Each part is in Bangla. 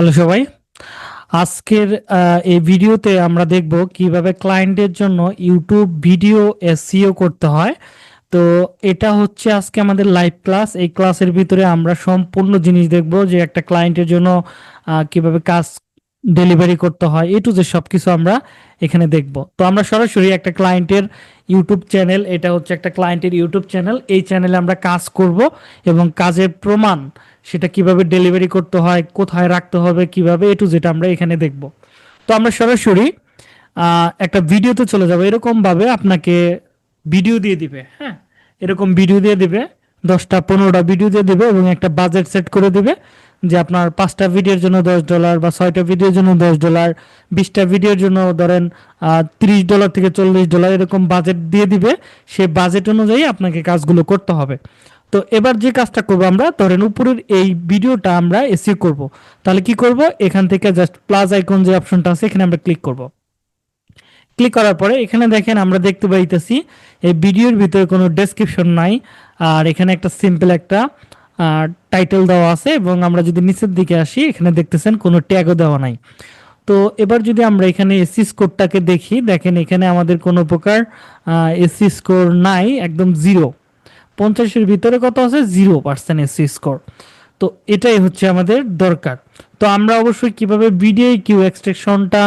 হ্যালো সবাই। আজকের এই ভিডিওতে আমরা দেখব কীভাবে ক্লায়েন্টের জন্য ইউটিউব ভিডিও এসইও করতে হয়। তো এটা হচ্ছে আজকে আমাদের লাইভ ক্লাস এই ক্লাসের ভিতরে আমরা সম্পূর্ণ জিনিস দেখব যে একটা ক্লায়েন্টের জন্য কীভাবে কাজ ডেলিভারি করতে হয়। এ টু যে সবকিছু আমরা এখানে দেখব। তো আমরা সরাসরি একটা ক্লায়েন্টের ইউটিউব চ্যানেল এটা হচ্ছে একটা ক্লায়েন্টের ইউটিউব চ্যানেল এই চ্যানেলে আমরা কাজ করব এবং কাজের প্রমাণ সেটা কীভাবে ডেলিভারি করতে হয়, কোথায় রাখতে হবে, কীভাবে, এ টু যেটা আমরা এখানে দেখব। তো আমরা সরাসরি একটা ভিডিওতে চলে যাব। এরকম ভাবে আপনাকে ভিডিও দিয়ে দিবে হ্যাঁ? এরকম ভিডিও দিয়ে দিবে, দশটা, পনেরোটা ভিডিও দিয়ে দিবে এবং একটা বাজেট সেট করে দিবে যে আপনার পাঁচটা ভিডিওর জন্য দশ ডলার বা ছয়টা ভিডিওর জন্য দশ ডলার, বিশটা ভিডিওর জন্য ধরেন তিরিশ ডলার থেকে চল্লিশ ডলার এরকম বাজেট দিয়ে দিবে। সেই বাজেট অনুযায়ী আপনাকে কাজগুলো করতে হবে। তো এবার যে কাজটা করব আমরা, ধরেন উপরের এই ভিডিওটা আমরা এসিও করব। তাহলে কি করব? এখান থেকে জাস্ট প্লাস আইকন যে অপশনটা আছে, এখানে আমরা ক্লিক করব। ক্লিক করার পরে এখানে দেখেন আমরা দেখতে পাইতেছি, এই ভিডিওর ভিতরে কোনো ডেসক্রিপশন নাই, আর এখানে একটা সিম্পল একটা টাইটেল দেওয়া আছে, এবং আমরা যদি নিচের দিকে আসি, এখানে দেখতেছেন কোনো ট্যাগও দেওয়া নাই। তো এবার যদি আমরা এখানে এসি স্কোরটাকে দেখি, দেখেন এখানে আমাদের কোনো প্রকার এসি স্কোর নাই, একদম জিরো পঞ্চাশের ভিতরে কত আছে? জিরো পার্সেন্ট এসি স্কোর তো এটাই হচ্ছে আমাদের দরকার। তো আমরা অবশ্যই কীভাবে ভিডিও কিউ এক্সট্রাকশনটা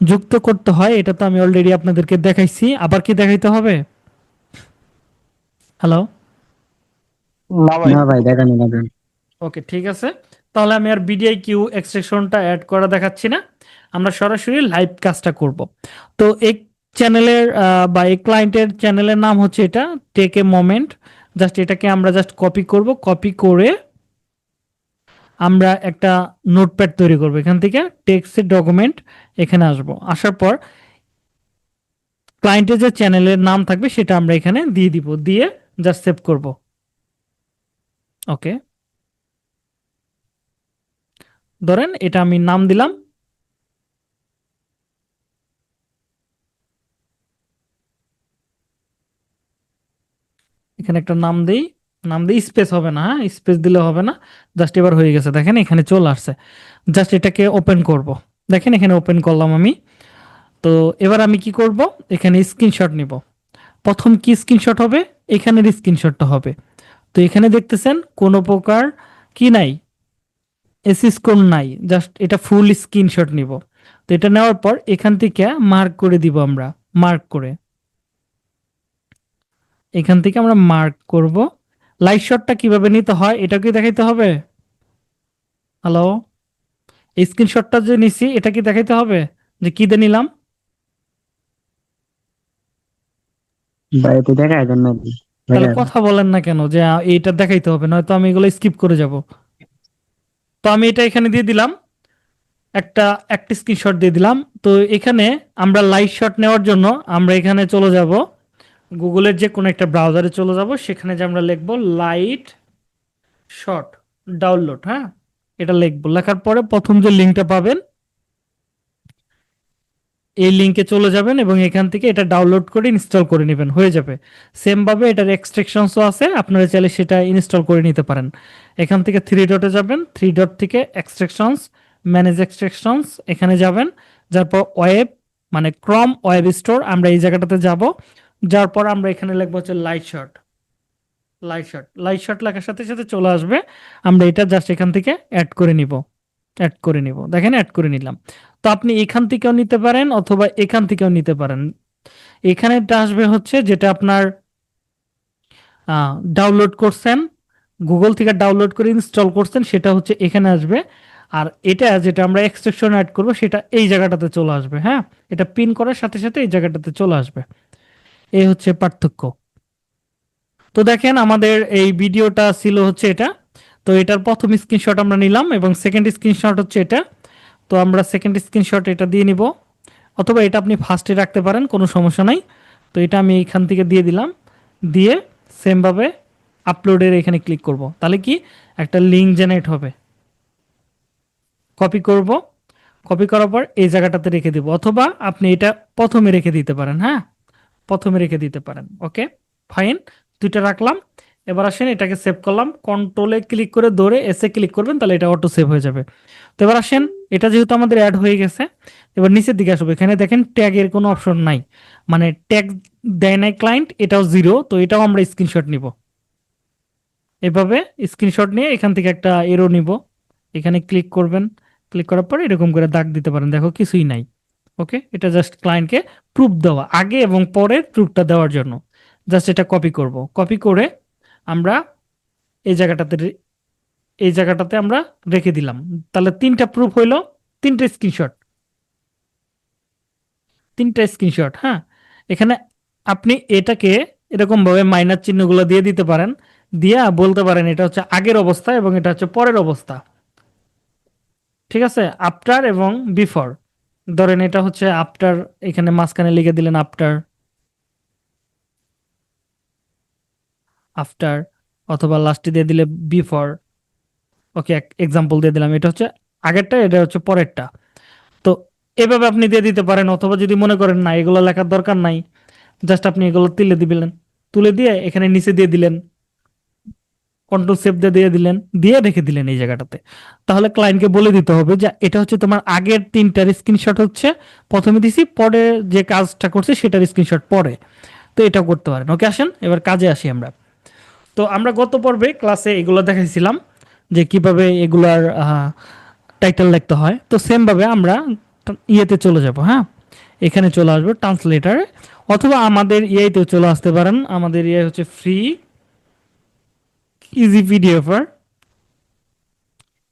যুক্ত করতে হয় এটা তো আমি অলরেডি আপনাদেরকে দেখাইছি। আবার কি দেখাইতে হবে? হ্যালো না ভাই। না দেখানি না। ওকে ঠিক আছে। তাহলে আমি আর বিডিআই কিউ এক্সট্রাকশনটা অ্যাড করা দেখাচ্ছি না। আমরা সরাসরি লাইভ কাজটা করব। তো এই চ্যানেলের বা এই ক্লায়েন্টের চ্যানেলের নাম হচ্ছে এটা। টেক এ মোমেন্ট জাস্ট এটাকে আমরা জাস্ট কপি করব, কপি করে আমরা একটা নোটপ্যাড তৈরি করব। এখান থেকে টেক্সটের ডকুমেন্ট এখানে আসব। আসার পর ক্লায়েন্টের যে চ্যানেলের নাম থাকবে সেটা আমরা এখানে দিয়ে দিব, দিয়ে জাস্ট সেভ করব। ওকে। ধরেন এটা আমি নাম দিলাম। এখানে একটা নাম দেই। নাম দিই স্পেস হবে না হ্যাঁ? স্পেস দিলে হবে না। জাস্ট এবার হয়ে গেছে। দেখেন, এখানে চলে আসছে। জাস্ট এটাকে ওপেন করব। দেখেন, এখানে ওপেন করলাম আমি। তো এবার আমি কি করব? এখানে স্ক্রিনশট নিব। প্রথম কি স্ক্রিনশট হবে? এখানের স্ক্রিনশটটা হবে। তো এখানে দেখতেছেন, কোনো প্রকার কি নাই? এসি স্কোর নাই। জাস্ট এটা ফুল স্ক্রিনশট নিব। তো এটা নেওয়ার পর এখান থেকে মার্ক করে দিব আমরা। মার্ক করে। এখান থেকে আমরা মার্ক করব। লাইট শটটা কীভাবে নিতে হয় এটা কি দেখাইতে হবে? হ্যালো এই স্ক্রিনশটটা যে নিছি এটা কি দেখাইতে হবে? যে কি দিয়ে নিলাম? তাহলে কথা বলেন না কেন যে এইটা দেখাইতে হবে নয়তো আমি এগুলো স্কিপ করে যাব। তো আমি এটা এখানে দিয়ে দিলাম। একটা একটা স্ক্রিনশট দিয়ে দিলাম। তো এখানে আমরা লাইভ শট নেওয়ার জন্য আমরা এখানে চলে যাব। গুগলের যে কোনো একটা ব্রাউজারে চলে যাব, সেখানে যে আমরা লিখব লাইট শট ডাউনলোড হ্যাঁ? এটা লিখব। লেখার পরে প্রথম যে লিঙ্কটা পাবেন, এই লিঙ্কে চলে যাবেন এবং এখান থেকে এটা ডাউনলোড করে ইনস্টল করে নেবেন, হয়ে যাবে। সেমভাবে এটার এক্সট্রেকশনসও আছে, আপনারা চাইলে সেটা ইনস্টল করে নিতে পারেন। এখান থেকে থ্রি ডটে যাবেন থ্রি ডট থেকে এক্সট্রেকশনস ম্যানেজ এক্সট্রেকশনস এখানে যাবেন যারপর ওয়েব মানে ক্রম ওয়েব স্টোর আমরা এই জায়গাটাতে যাব। যার পর আমরা এখানে লিখব হচ্ছে light shot light shot light shot লেখার সাথে সাথে চলে আসবে। আমরা এটা জাস্ট এখান থেকে অ্যাড করে নিব অ্যাড করে নিব। দেখেন অ্যাড করে নিলাম। তো আপনি এখান থেকেও নিতে পারেন অথবা এখান থেকেও নিতে পারেন। এখানে আসবে হচ্ছে যেটা আপনার ডাউনলোড করছেন গুগল থেকে ডাউনলোড করে ইনস্টল করছেন, সেটা হচ্ছে এখানে আসবে। আর এটা যেটা আমরা এক্সট্রাকশন অ্যাড করব, সেটা এই জায়গাটাতে চলে আসবে হ্যাঁ? এটা পিন করার সাথে সাথে এই জায়গাটাতে চলে আসবে। এই হচ্ছে পার্থক্য। তো দেখেন আমাদের এই ভিডিওটা ছিল হচ্ছে এটা। তো এটার প্রথম স্ক্রিনশট আমরা নিলাম এবং সেকেন্ড স্ক্রিনশট হচ্ছে এটা। তো আমরা সেকেন্ড স্ক্রিনশট এটা দিয়ে নিব। অথবা এটা আপনি ফার্স্টে রাখতে পারেন, কোনো সমস্যা নাই। তো এটা আমি এখান থেকে দিয়ে দিলাম। দিয়ে সেমভাবে আপলোডের এখানে ক্লিক করব। তাহলে কি? একটা লিঙ্ক জেনারেট হবে। কপি করব। কপি করার পর এই জায়গাটাতে রেখে দিব। অথবা আপনি এটা প্রথমে রেখে দিতে পারেন হ্যাঁ? প্রথমে রেখে দিতে পারেন, ওকে? ফাইন, দুইটা রাখলাম। এবার আসেন, এটাকে সেভ করলাম। কন্ট্রোলে ক্লিক করে ধরে এসে ক্লিক করবেন, তাহলে এটা অটো সেভ হয়ে যাবে। তো এবার আসেন, এটা যেহেতু আমাদের অ্যাড হয়ে গেছে, এবার নিচের দিকে আসব। এখানে দেখেন ট্যাগের কোনো অপশন নাই। মানে ট্যাগ দেয় নাই ক্লায়েন্ট এটাও জিরো তো এটাও আমরা স্ক্রিনশট নিব। এভাবে স্ক্রিনশট নিয়ে এখান থেকে একটা এরো নিব। এখানে ক্লিক করবেন। ক্লিক করার পর এরকম করে দাগ দিতে পারেন। দেখো, কিছুই নাই। ওকে এটা জাস্ট ক্লায়েন্টকে প্রুফ দেওয়া, আগে এবং পরের প্রুফটা দেওয়ার জন্য। জাস্ট এটা কপি করব। কপি করে আমরা এই জায়গাটাতে এই জায়গাটাতে আমরা রেখে দিলাম। তাহলে তিনটা প্রুফ হইল, তিনটা স্ক্রিনশট তিনটা স্ক্রিনশট হ্যাঁ? এখানে আপনি এটাকে এরকম ভাবে মাইনার চিহ্নগুলো দিয়ে দিতে পারেন। দিয়া বলতে পারেন এটা হচ্ছে আগের অবস্থা এবং এটা হচ্ছে পরের অবস্থা। ঠিক আছে? আফটার এবং বিফোর ধরেন এটা হচ্ছে আফটার এখানে মাঝখানে লিখে দিলেন আফটার আফটার অথবা লাস্টে দিয়ে দিলে বিফোর ওকে এক্সাম্পল দিয়ে দিলাম, এটা হচ্ছে আগেরটা, এটা হচ্ছে পরেরটা। তো এভাবে আপনি দিয়ে দিতে পারেন, অথবা যদি মনে করেন না, এগুলো লেখার দরকার নাই জাস্ট আপনি এগুলো তুলে দিবেন, তুলে দিয়ে এখানে নিচে দিয়ে দিলেন কন্ট্রোল সেভ দিয়ে দিয়ে দিলেন, দিয়ে রেখে দিলেন এই জায়গাটাতে। তাহলে ক্লায়েন্টকে বলে দিতে হবে যে, এটা হচ্ছে তোমার আগের তিনটার স্ক্রিনশট হচ্ছে, প্রথমে দিছি, পরে যে কাজটা করছে সেটার স্ক্রিনশট পরে। তো এটা করতে পারেন। ওকে, আসেন, এবার কাজে আসি আমরা। তো আমরা গত পর্বে ক্লাসে এগুলো দেখাইছিলাম, যে কীভাবে এগুলার টাইটেল লিখতে হয়। তো সেম ভাবে আমরা ইয়েতে চলে যাব হ্যাঁ? এখানে চলে আসব ট্রান্সলেটারে অথবা আমাদের ইয়েতেও চলে আসতে পারেন। আমাদের ইয়ে হচ্ছে ফ্রি ইজি পিডিএফার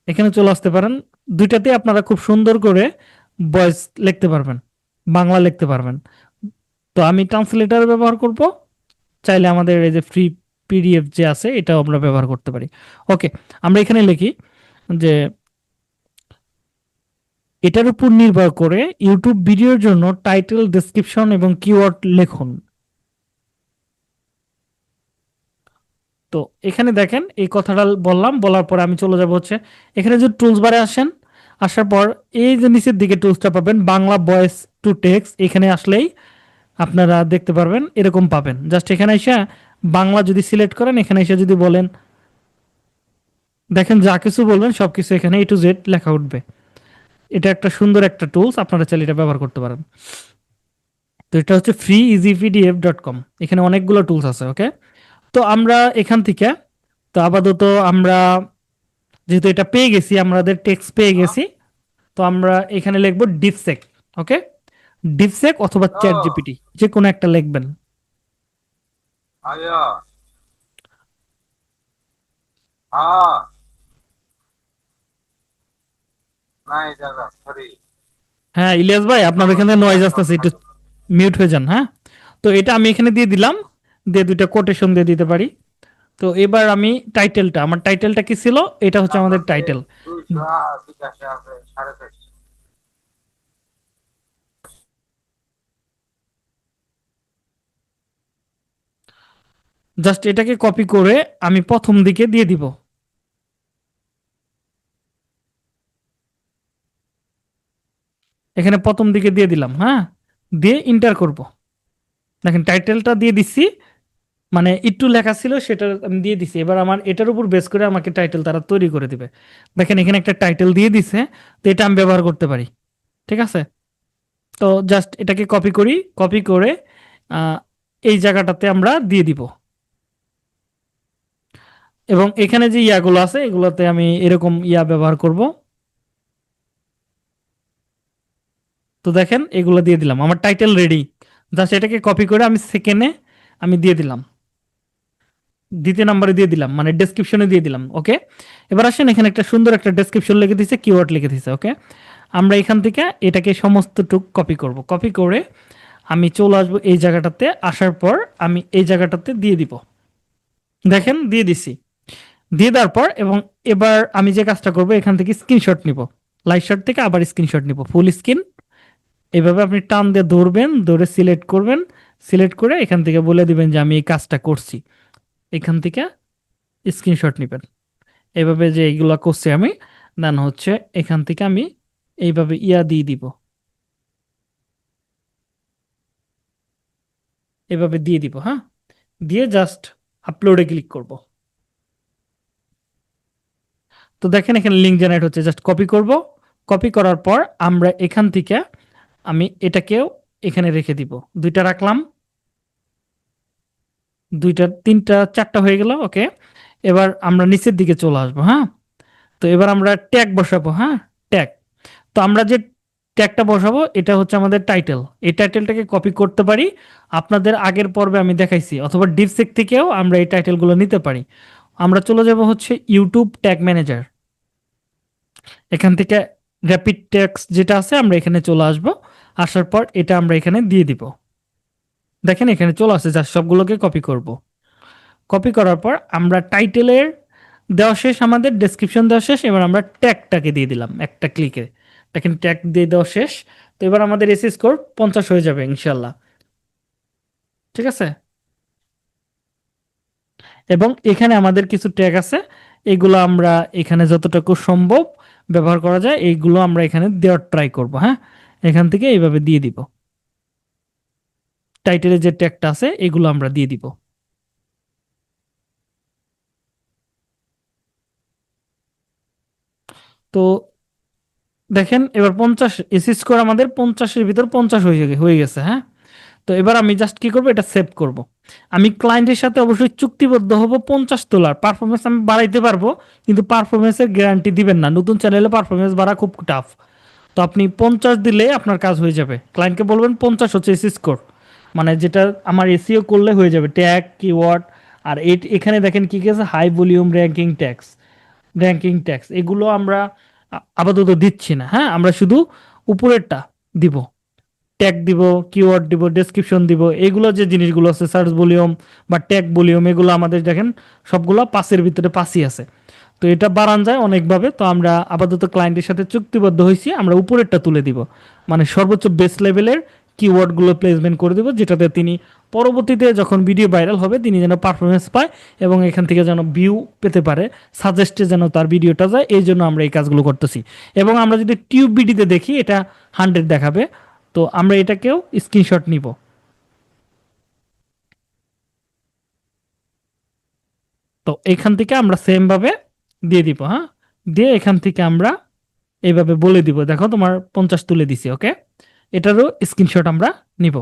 এখানে চলে আসতে পারেন। দুইটাতে আপনারা খুব সুন্দর করে ভয়েস লিখতে পারবেন, বাংলা লিখতে পারবেন। তো আমি ট্রান্সলেটার ব্যবহার করব। চাইলে আমাদের এই যে ফ্রি পিডিএফ যে আছে, এটাও আমরা ব্যবহার করতে পারি। ওকে আমরা এখানে লিখি যে, এটার উপর নির্ভর করে ইউটিউব ভিডিওর জন্য টাইটেল ডেসক্রিপশন এবং কিওয়ার্ড লিখুন। তো এখানে দেখেন, এই কথাটা বললাম, বলার পরে আমি চলে যাব হচ্ছে, এখানে যে টুলস বারে আসেন, আসার পর এই যে নিচের দিকে টুলসটা পাবেন, বাংলা ভয়েস টু টেক্সট এখানে আসলেই আপনারা দেখতে পারবেন, এরকম পাবেন। জাস্ট এখানে এসে বাংলা যদি সিলেক্ট করেন, এখানে এসে যদি বলেন, দেখেন যা কিছু বলবেন সব কিছু এখানে এ টু জেড লেখা উঠবে। এটা একটা সুন্দর একটা টুলস আপনারা চাইলে এটা ব্যবহার করতে পারেন। তো এটা হচ্ছে free easy PDF dot com এখানে অনেকগুলো টুলস আছে ওকে তো আমরা এখান থেকে তো আপাতত আমরা যেহেতু এটা পেয়ে গেছি আমাদের টেক্স পেয়ে গেছি তো আমরা এখানে লিখব ডিপসেক ওকে ডিপসেক অথবা চ্যাট জিপিটি যে কোনো একটা লিখবেন। আয়া আ হ্যাঁ। ইলিয়াস ভাই আপনার এখানে নয়েজ আসতেছে একটু মিউট হয়ে যান হ্যাঁ? তো এটা আমি এখানে দিয়ে দিলাম। দিয়ে দুইটা কোটেশন দিয়ে দিতে পারি। তো এবার আমি টাইটেলটা আমার টাইটেলটা কি ছিল? এটা হচ্ছে আমাদের টাইটেল জাস্ট এটাকে কপি করে আমি প্রথম দিকে দিয়ে দিব। এখানে প্রথম দিকে দিয়ে দিলাম হ্যাঁ? দিয়ে ইন্টার করব। দেখেন টাইটেলটা দিয়ে দিচ্ছি মানে একটু লেখা ছিল, সেটা আমি দিয়ে দিছি। এবার আমার এটার উপর বেস করে আমাকে টাইটেল তারা তৈরি করে দিবে। দেখেন, এখানে একটা টাইটেল দিয়ে দিছে, তো এটা আমি ব্যবহার করতে পারি। ঠিক আছে? তো জাস্ট এটাকে কপি করি কপি করে এই জায়গাটাতে আমরা দিয়ে দিব। এবং এখানে যে ইয়াগুলো আছে, এগুলোতে আমি এরকম ইয়া ব্যবহার করব। তো দেখেন, এগুলো দিয়ে দিলাম। আমার টাইটেল রেডি জাস্ট এটাকে কপি করে আমি সেকেন্ডে আমি দিয়ে দিলাম। দ্বিতীয় নাম্বারে দিয়ে দিলাম মানে ডেসক্রিপশনে দিয়ে দিলাম ওকে এবার আসেন, এখানে একটা সুন্দর একটা ডেসক্রিপশন লিখে দিছে কিওয়ার্ড লিখে দিছে ওকে আমরা এখান থেকে এটাকে সমস্তটুক কপি করব কপি করে আমি চলে আসব এই জায়গাটাতে, আসার পর আমি এই জায়গাটাতে দিয়ে দিব। দেখেন, দিয়ে দিছি। দিয়ে দেওয়ার পর এবং এবার আমি যে কাজটা করব, এখান থেকে স্ক্রিনশট নিব। লাইট শট থেকে আবার স্ক্রিনশট নিব ফুল স্ক্রিন এইভাবে আপনি টান দিয়ে ধরবেন, ধরে সিলেক্ট করবেন সিলেক্ট করে এখান থেকে বলে দিবেন যে আমি এই কাজটা করছি। এখান থেকে স্ক্রিনশট নেবেন। এভাবে যে এইগুলো করছি আমি, দেন হচ্ছে এখান থেকে আমি এইভাবে ইয়া দিয়ে দিব। এভাবে দিয়ে দিব হ্যাঁ? দিয়ে জাস্ট আপলোডে ক্লিক করব। তো দেখেন এখানে লিঙ্ক জেনারেট হচ্ছে জাস্ট কপি করব। কপি করার পর আমরা এখান থেকে আমি এটাকেও এখানে রেখে দিব। দুইটা রাখলাম। দুইটা, তিনটা, চারটা হয়ে গেল, ওকে? এবার আমরা নিচের দিকে চলে আসব হ্যাঁ? তো এবার আমরা ট্যাগ বসাবো হ্যাঁ? ট্যাগ। তো আমরা যে ট্যাগটা বসাবো, এটা হচ্ছে আমাদের টাইটেল। এই টাইটেলটাকে কপি করতে পারি। আপনাদের আগের পর্বে আমি দেখাইছি, অথবা ডিপসেক থেকেও আমরা এই টাইটেলগুলো নিতে পারি। আমরা চলে যাব হচ্ছে ইউটিউব ট্যাগ ম্যানেজার। এখান থেকে র্যাপিড ট্যাক্স যেটা আছে, আমরা এখানে চলে আসব। আসার পর এটা আমরা এখানে দিয়ে দিব। দেখেন, এখানে চলে আসছে, যা সবগুলোকে কপি করব। কপি করার পর আমরা টাইটেলের দেওয়া শেষ, আমাদের ডেসক্রিপশন দেওয়া শেষ, এবার আমরা ট্যাগটাকে দিয়ে দিলাম একটা ক্লিকে দেখেন ট্যাগ দিয়ে দেওয়া শেষ, তো এবার আমাদের এসি স্কোর পঞ্চাশ হয়ে যাবে ইনশাল্লাহ ঠিক আছে? এবং এখানে আমাদের কিছু ট্যাগ আছে, এগুলো আমরা এখানে যতটুকু সম্ভব ব্যবহার করা যায়, এইগুলো আমরা এখানে দেওয়ার ট্রাই করব হ্যাঁ? এখান থেকে এইভাবে দিয়ে দিব। টাইটেলের যে ট্যাগটা আছে, এগুলো আমরা দিয়ে দিব। তো দেখেন, এবার পঞ্চাশ, এসি স্কোর আমাদের পঞ্চাশের ভিতর পঞ্চাশ হয়ে হয়ে গেছে হ্যাঁ? তো এবার আমি জাস্ট কি করব? এটা সেভ করব। আমি ক্লায়েন্টের সাথে অবশ্যই চুক্তিবদ্ধ হব পঞ্চাশ তোলার পারফরমেন্স আমি বাড়াইতে পারব, কিন্তু পারফরমেন্সের গ্যারান্টি দিবেন না। নতুন চ্যানেলে পারফরমেন্স বাড়া খুব টাফ তো আপনি পঞ্চাশ দিলে আপনার কাজ হয়ে যাবে। ক্লায়েন্টকে বলবেন, পঞ্চাশ হচ্ছে এসি স্কোর মানে যেটা আমার এসিও করলে হয়ে যাবে ট্যাগ কিওয়ার্ড আর এখানে দেখেন কি আছে? High volume ranking tags ranking tags এগুলো আমরা আপাতত দিচ্ছি না হ্যাঁ? আমরা শুধু উপরেরটা দিব ট্যাগ দিব কিওয়ার্ড দিব ডেসক্রিপশন দিব, এগুলো যে জিনিসগুলো আছে সার্চ ভলিউম বা ট্যাগ ভলিউম এগুলো আমাদের দেখেন সবগুলো পাসের ভিতরে পাসই আছে। তো এটা বাড়ান যায় অনেকভাবে, তো আমরা আপাতত ক্লায়েন্টের সাথে চুক্তিবদ্ধ হয়েছি, আমরা উপরেরটা তুলে দিব। মানে সর্বোচ্চ বেস লেভেলের কিওয়ার্ডগুলো প্লেসমেন্ট করে দেবো, যেটাতে তিনি পরবর্তীতে যখন ভিডিও ভাইরাল হবে, তিনি যেন পারফরমেন্স পায় এবং এখান থেকে যেন ভিউ পেতে পারে সাজেস্টে যেন তার ভিডিওটা যায়, এই জন্য আমরা এই কাজগুলো করতেছি। এবং আমরা যদি টিউব বিডিতে দেখি, এটা হান্ড্রেড দেখাবে, তো আমরা এটাকেও স্ক্রিনশট নিব। তো এখান থেকে আমরা সেমভাবে দিয়ে দিব হ্যাঁ? দিয়ে এখান থেকে আমরা এইভাবে বলে দিব। দেখো, তোমার পঞ্চাশ তুলে দিছি ওকে এটারও স্ক্রিনশট আমরা নিব।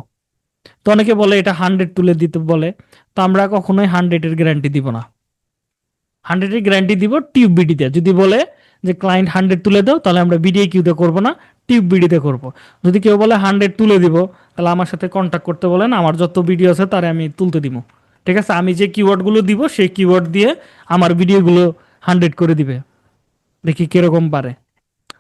তো অনেকে বলে এটা হান্ড্রেড তুলে দিতে বলে, তো আমরা কখনোই হান্ড্রেডের গ্যারান্টি দিব না। হান্ড্রেডের গ্যারান্টি দিব টিউব বিডিতে যদি বলে যে ক্লায়েন্ট হান্ড্রেড তুলে দাও, তাহলে আমরা বিডিএ কিউতে করব না টিউব বিডিতে করব। যদি কেউ বলে হান্ড্রেড তুলে দিব, তাহলে আমার সাথে কন্ট্যাক্ট করতে বলেন, আমার যত ভিডিও আছে তারে আমি তুলতে দিব ঠিক আছে? আমি যে কিওয়ার্ডগুলো দিব, সেই কিওয়ার্ড দিয়ে আমার ভিডিওগুলো হান্ড্রেড করে দিবে। দেখি কীরকম পারে।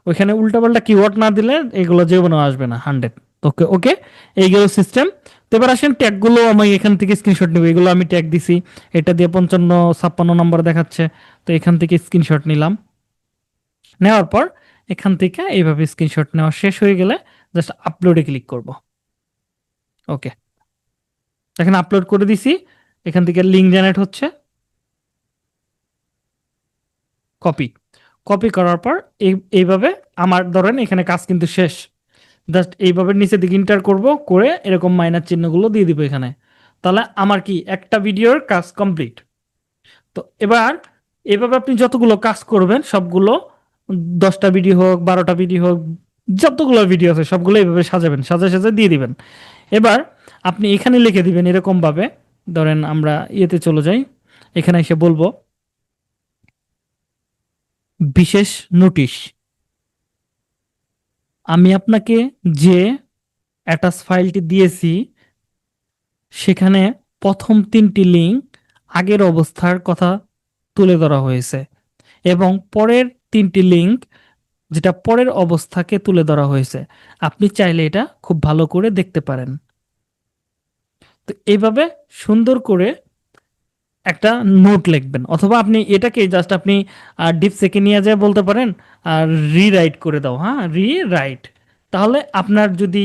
ওইখানে উল্টাপাল্টা কিওয়ার্ড না দিলে এগুলো জীবনেও আসবে না হান্ড্রেড ওকে ওকে এইগুলো সিস্টেম তো এবার আসেন ট্যাগগুলো আমি এখান থেকে স্ক্রিনশট নেব। এগুলো আমি ট্যাগ দিছি। এটা দিয়ে পঞ্চান্ন, ছাপ্পান্ন নম্বর দেখাচ্ছে। তো এখান থেকে স্ক্রিনশট নিলাম। নেওয়ার পর এখান থেকে এইভাবে স্ক্রিনশট নেওয়া শেষ হয়ে গেলে জাস্ট আপলোডে ক্লিক করব। ওকে এখানে আপলোড করে দিছি। এখান থেকে লিঙ্ক জেনারেট হচ্ছে। কপি কপি করার পর এই, এইভাবে আমার ধরেন এখানে কাজ কিন্তু শেষ। জাস্ট এইভাবে নিচে দিকে ইন্টার করব, করে এরকম মাইনার চিহ্নগুলো দিয়ে দিব এখানে। তাহলে আমার কি একটা ভিডিওর কাজ কমপ্লিট তো এবার এভাবে আপনি যতগুলো কাজ করবেন, সবগুলো দশটা ভিডিও হোক, বারোটা ভিডিও হোক, যতগুলো ভিডিও আছে, সবগুলো এইভাবে সাজাবেন, সাজা সাজা দিয়ে দিবেন। এবার আপনি এখানে লিখে দিবেন এরকমভাবে। ধরেন আমরা ইয়েতে চলে যাই, এখানে এসে বলব বিশেষ নোটিশ আমি আপনাকে যে অ্যাটাচ ফাইলটি দিয়েছি, সেখানে প্রথম তিনটি লিঙ্ক আগের অবস্থার কথা তুলে ধরা হয়েছে এবং পরের তিনটি লিঙ্ক যেটা পরের অবস্থাকে তুলে ধরা হয়েছে। আপনি চাইলে এটা খুব ভালো করে দেখতে পারেন। তো এইভাবে সুন্দর করে একটা নোট লিখবেন। অথবা আপনি এটাকে জাস্ট আপনি ডিপ সেকে নিয়ে যায় বলতে পারেন, আর রিরাইট করে দাও হ্যাঁ? রিরাইট তাহলে আপনার যদি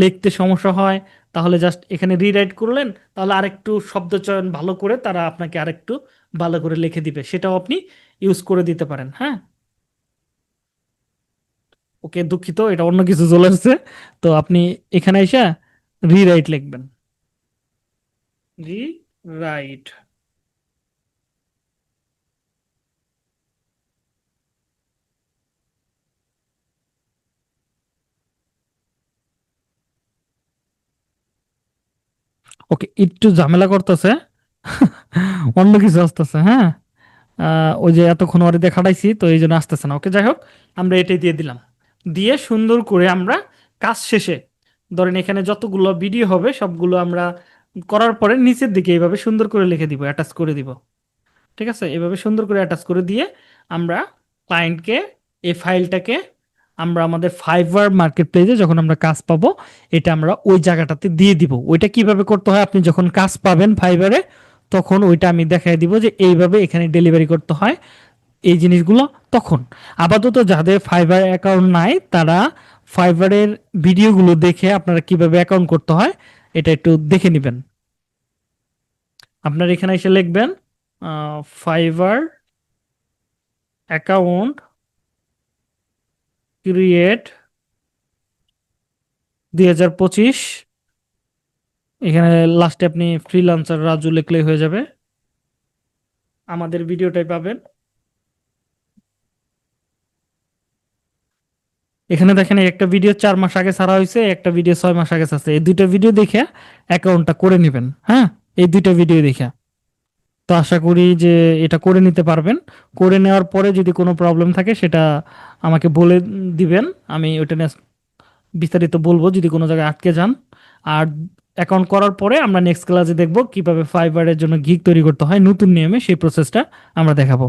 লিখতে সমস্যা হয়, তাহলে জাস্ট এখানে রিরাইট করলেন, তাহলে আরেকটু শব্দ চয়ন ভালো করে তারা আপনাকে আরেকটু ভালো করে লিখে দিবে। সেটাও আপনি ইউজ করে দিতে পারেন হ্যাঁ? ওকে, দুঃখিত, এটা অন্য কিছু চলে আসছে। তো আপনি এখানে এসে রিরাইট লিখবেন। রিরাইট ওকে, একটু ঝামেলা করতেছে। অন্য কিছু আসতেছে হ্যাঁ? ওই যে এতক্ষণ ওরে দিয়ে খাটাইছি তো এই জন্য আসতেছে না। ওকে, যাই হোক, আমরা এটাই দিয়ে দিলাম। দিয়ে সুন্দর করে আমরা কাজ শেষে, ধরেন এখানে যতগুলো ভিডিও হবে, সবগুলো আমরা করার পরে নিচের দিকে এইভাবে সুন্দর করে লিখে দিব অ্যাটাচ করে দিব। ঠিক আছে? এভাবে সুন্দর করে অ্যাটাচ করে দিয়ে আমরা ক্লায়েন্টকে এই ফাইলটাকে আমরা আমাদের ফাইবার মার্কেট প্লেসে যখন আমরা কাজ পাবো, এটা আমরা ওই জায়গাটাতে দিয়ে দিব। ওইটা কীভাবে করতে হয়? আপনি যখন কাজ পাবেন ফাইবারে তখন ওইটা আমি দেখাই দিব যে এইভাবে এখানে ডেলিভারি করতে হয় এই জিনিসগুলো তখন। আপাতত যাদের ফাইবার অ্যাকাউন্ট নাই, তারা ফাইবারের ভিডিওগুলো দেখে আপনারা কীভাবে অ্যাকাউন্ট করতে হয়, এটা একটু দেখে নেবেন। আপনার এখানে এসে লিখবেন ফাইবার অ্যাকাউন্ট ক্রিয়েট দুই হাজার পঁচিশ। এখানে লাস্টে আপনি ফ্রিলান্সার রাজু লিখলেই হয়ে যাবে। আমাদের ভিডিওটাই পাবেন। এখানে দেখেন একটা ভিডিও চার মাস আগে ছাড়া হয়েছে একটা ভিডিও ছয় মাস আগে আছে এই দুইটা ভিডিও দেখে অ্যাকাউন্টটা করে নেবেন হ্যাঁ? এই দুইটা ভিডিও দেখে। তো আশা করি যে এটা করে নিতে পারবেন। করে নেওয়ার পরে যদি কোনো প্রবলেম থাকে সেটা আমাকে বলে দিবেন। আমি ওইটা নিয়ে বিস্তারিত বলব যদি কোনো জায়গায় আটকে যান। আর অ্যাকাউন্ট করার পরে আমরা নেক্সট ক্লাসে দেখব কীভাবে ফাইবারের জন্য গিগ তৈরি করতে হয়। নতুন নিয়মে সেই প্রসেসটা আমরা দেখাবো।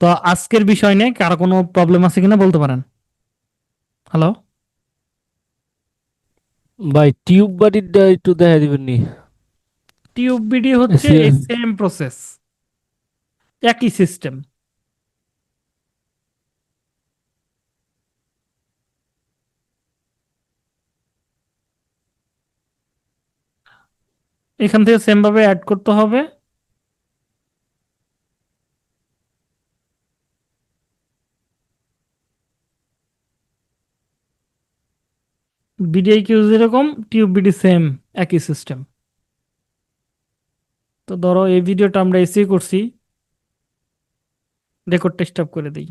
তো আজকের বিষয় নিয়ে কারও কোনো প্রবলেম আছে কিনা বলতে পারেন? হ্যালো ভাই, টিউব বাড়িটা একটু দেখা দিবেন নি? টিউব ভিডিও হচ্ছে. সেম প্রসেস একই সিস্টেম এখান থেকে সেম ভাবে অ্যাড করতে হবে। বিডিআই কিউ যেরকম টিউব বিডি সেম একই সিস্টেম তো ধরো এই ভিডিওটা আমরা এসি করছি। রেকর্ড টেস্ট আপ করে দিই।